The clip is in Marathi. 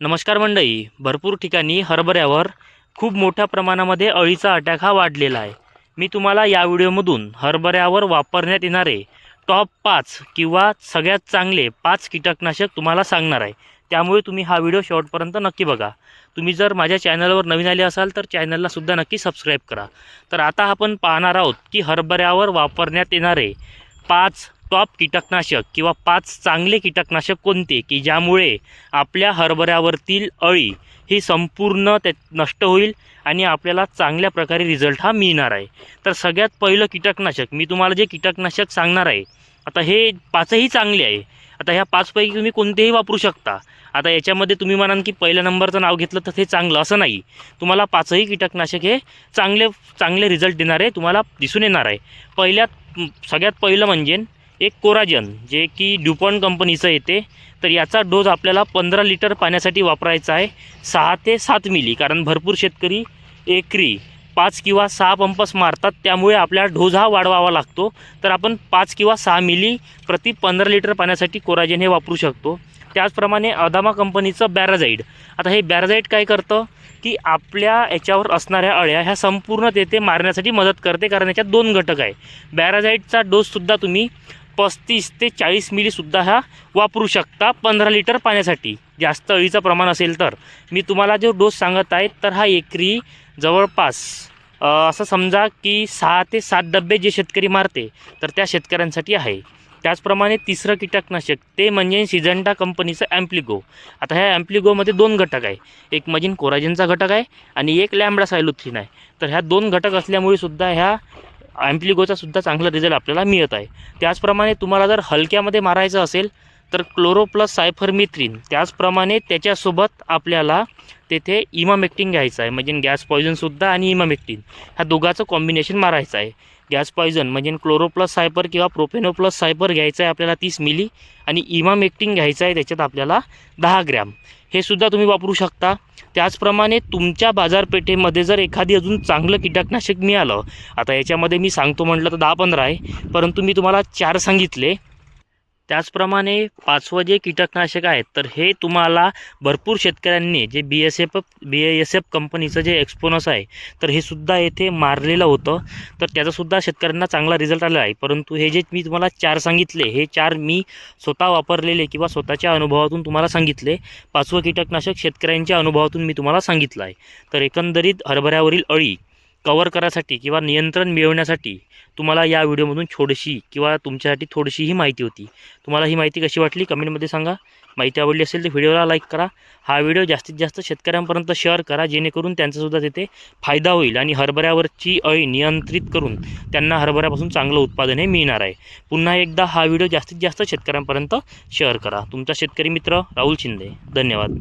नमस्कार मंडळी. भरपूर ठिकाणी हरभऱ्यावर खूप मोठ्या प्रमाणामध्ये अळीचा अटॅक हा वाढलेला आहे. मी तुम्हाला या व्हिडिओमधून हरभऱ्यावर वापरण्यात येणारे टॉप पाच किंवा सगळ्यात चांगले पाच कीटकनाशक तुम्हाला सांगणार आहे. त्यामुळे तुम्ही हा व्हिडिओ शेवटपर्यंत नक्की बघा. तुम्ही जर माझ्या चॅनलवर नवीन आले असाल तर चॅनललासुद्धा नक्की सबस्क्राईब करा. तर आता आपण पाहणार आहोत की हरभऱ्यावर वापरण्यात येणारे पाच टॉप कीटकनाशक किंवा पाच चांगले कीटकनाशक कोणते की ज्यामुळे आपल्या हरभऱ्यावरतील अळी ही संपूर्ण ते नष्ट होईल आणि आपल्याला चांगल्या प्रकारे रिझल्ट हा मिळणार आहे. तर सगळ्यात पहिलं कीटकनाशक मी तुम्हाला जे कीटकनाशक सांगणार आहे आता हे पाचही चांगले आहे. आता ह्या पाचपैकी तुम्ही कोणतेही वापरू शकता. आता याच्यामध्ये तुम्ही म्हणाल की पहिल्या नंबरचं नाव घेतलं तर ते चांगलं असं नाही. तुम्हाला पाचही कीटकनाशक हे चांगले चांगले रिझल्ट देणारे तुम्हाला दिसून येणार आहे. पहिल्यात सगळ्यात पहिलं म्हणजे एक कोराजन जे की ड्युपॉन कंपनीचं येते तर याचा डोस आपल्याला पंधरा लिटर पाण्यासाठी वापरायचा आहे सहा ते सात मिली. कारण भरपूर शेतकरी एकरी पाच किंवा सहा पंपस मारतात त्यामुळे आपल्याला डोस हा वाढवावा लागतो. तर आपण पाच किंवा सहा मिली प्रति पंधरा लिटर पाण्यासाठी कोराजेन हे वापरू शकतो. त्याचप्रमाणे अदामा कंपनीचं बॅराझाईड. आता हे बॅराझाईड काय करतं? की आपल्या याच्यावर असणाऱ्या अळ्या ह्या संपूर्ण तेथे मारण्यासाठी मदत करते कारण याच्यात दोन घटक आहे. बॅराझाईडचा डोससुद्धा तुम्ही पस्तीस ते चाळीस मिलीसुद्धा हा वापरू शकता पंधरा लिटर पाण्यासाठी. जास्त अळीचं प्रमाण असेल तर. मी तुम्हाला जो डोस सांगत आहे तर हा एकरी जवळपास असं समजा की सहा ते सात डबे जे शेतकरी मारते तर त्या शेतकऱ्यांसाठी आहे. त्याचप्रमाणे तिसरं कीटकनाशक ते म्हणजे सिजंटा कंपनीचं ॲम्प्लिगो. आता ह्या ॲम्प्लिगोमध्ये दोन घटक आहे. एक मजिन कोराजेनचा घटक आहे आणि एक लॅम्बडा सायलोथिन आहे. तर ह्या दोन घटक असल्यामुळे सुद्धा ह्या ॲम्प्लिगोचा सुद्धा चांगला रिझल्ट आपल्याला मिळत आहे. त्याचप्रमाणे तुम्हाला जर हलक्यामध्ये मारायचं असेल तर क्लोरो प्लस सायफरमिथ्रिन त्याचप्रमाणे त्याच्यासोबत आपल्याला तेथे इमामेक्टिन घ्यायचं आहे. म्हणजे गॅस पॉयझनसुद्धा आणि इमामेक्टिन ह्या दोघाचं कॉम्बिनेशन मारायचं आहे. गॅस पॉयझन म्हणजे क्लोरोप्लस सायपर किंवा प्रोपेनोप्लस सायपर घ्यायचं आहे आपल्याला तीस मिली आणि इमामेक्टिन घ्यायचं आहे त्याच्यात आपल्याला दहा ग्रॅम. हे सुद्धा तुम्ही वापरू शकता. त्याचप्रमाणे तुमच्या बाजारपेठेमध्ये जर एखादी अजून चांगलं कीटकनाशक मिळालं आता याच्यामध्ये मी सांगतो म्हटलं तर दहा पंधरा आहे परंतु मी तुम्हाला चार सांगितले. त्याचप्रमाणे पाचवं जे कीटकनाशक आहेत तर हे तुम्हाला भरपूर शेतकऱ्यांनी जे B S F B S F कंपनीचं जे एक्सपोनस आहे तर हे सुद्धा येथे मारलेलं होतं. तर त्याचासुद्धा शेतकऱ्यांना चांगला रिझल्ट आला आहे. परंतु हे जे मी तुम्हाला चार सांगितले हे चार मी स्वतः वापरलेले किंवा स्वतःच्या अनुभवातून तुम्हाला सांगितले. पाचवं कीटकनाशक शेतकऱ्यांच्या अनुभवातून मी तुम्हाला सांगितलं आहे. तर एकंदरीत हरभऱ्यावरील अळी कवर करायसाठी किंवा नियंत्रण मिळवण्यासाठी तुम्हाला या व्हिडिओमधून थोडीशी किंवा तुमच्यासाठी थोडीशी ही माहिती होती. तुम्हाला ही माहिती कशी वाटली कमेंटमध्ये सांगा. माहिती आवडली असेल तर व्हिडिओला लाईक करा. हा व्हिडिओ जास्तीत जास्त शेतकऱ्यांपर्यंत शेअर करा जेणेकरून त्यांचासुद्धा तिथे फायदा होईल आणि हरभऱ्यावरची अळी नियंत्रित करून त्यांना हरभऱ्यापासून चांगलं उत्पादन हे मिळणार आहे. पुन्हा एकदा हा व्हिडिओ जास्तीत जास्त शेतकऱ्यांपर्यंत शेअर करा. तुमचा शेतकरी मित्र राहुल शिंदे. धन्यवाद.